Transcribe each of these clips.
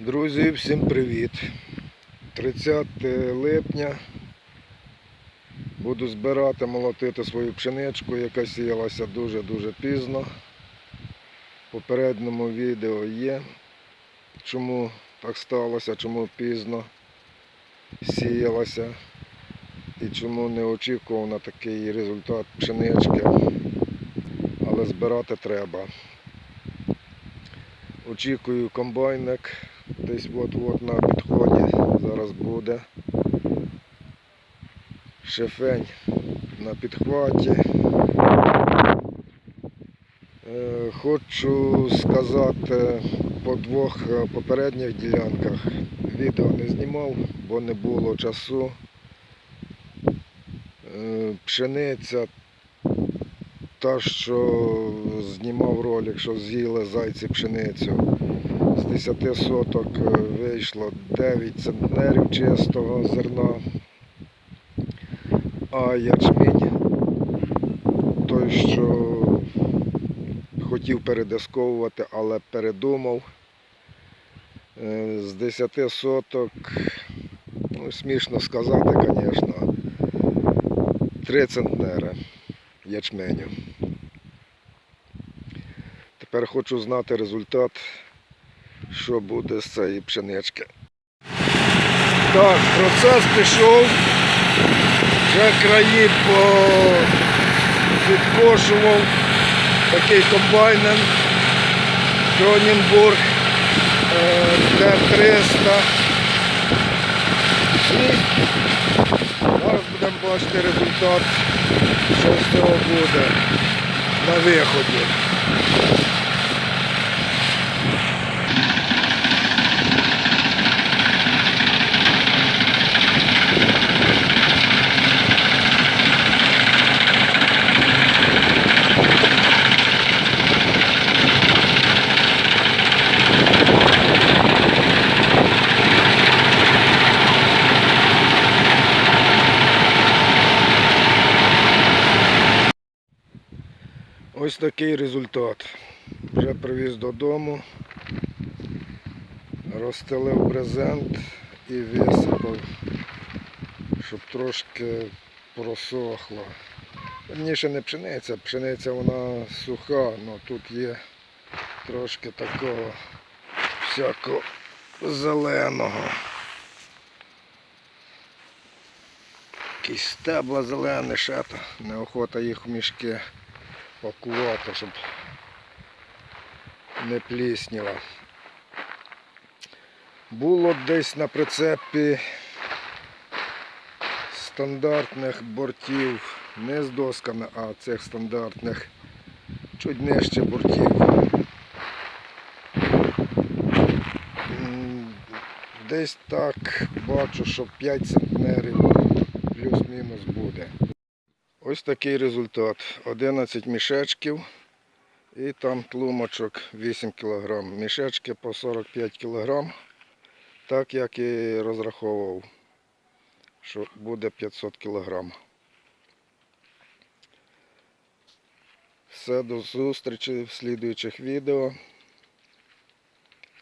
Друзі, всім привіт! 30 липня буду збирати, молотити свою пшеничку, яка сіялася дуже-дуже пізно. Попередньому відео є, чому так сталося, чому пізно сіялася і чому не очікував на такий результат пшенички, але збирати треба. Очікую комбайник, десь от-от на підході зараз буде. Шефень на підхваті. Е, Хочу сказати по двох попередніх ділянках. Відео не знімав, бо не було часу. Е, Пшениця та, що знімав ролик, що з'їли зайці пшеницю. З 10 соток е, вийшло 9 центнерів чистого зерна. А ячмінь, той, що хотів передисковувати, але передумав. Е, З 10 соток, ну, смішно сказати, звісно, 3 центнери ячменю. Тепер хочу знати результат, що буде з цієї пшенички. Так, процес пішов. Вже краї підкошував такий комбайнер Кроненбург е, Т-300. І бачите результат, що з буде на виході. Ось такий результат. Вже привіз додому, розстелив брезент і висипав, щоб трошки просохло. Верніше не пшениця, пшениця вона суха, але тут є трошки такого всякого зеленого. Якісь стебла зелені, ще неохота їх в мішки пакувати, щоб не плісніла. Було десь на прицепі стандартних бортів, не з досками, а цих стандартних, чуть нижче бортів. Десь так бачу, що 5 центнерів плюс-мінус буде. Ось такий результат. 11 мішечків і там тлумочок 8 кг. Мішечки по 45 кг, так як і розраховував, що буде 500 кг. Все, до зустрічі в слідуючих відео.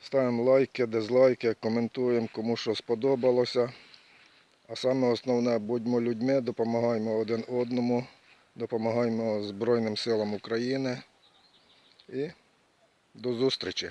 Ставимо лайки, дизлайки, коментуємо, кому що сподобалося. А саме основне, будьмо людьми, допомагаємо один одному, допомагаємо Збройним силам України. І до зустрічі!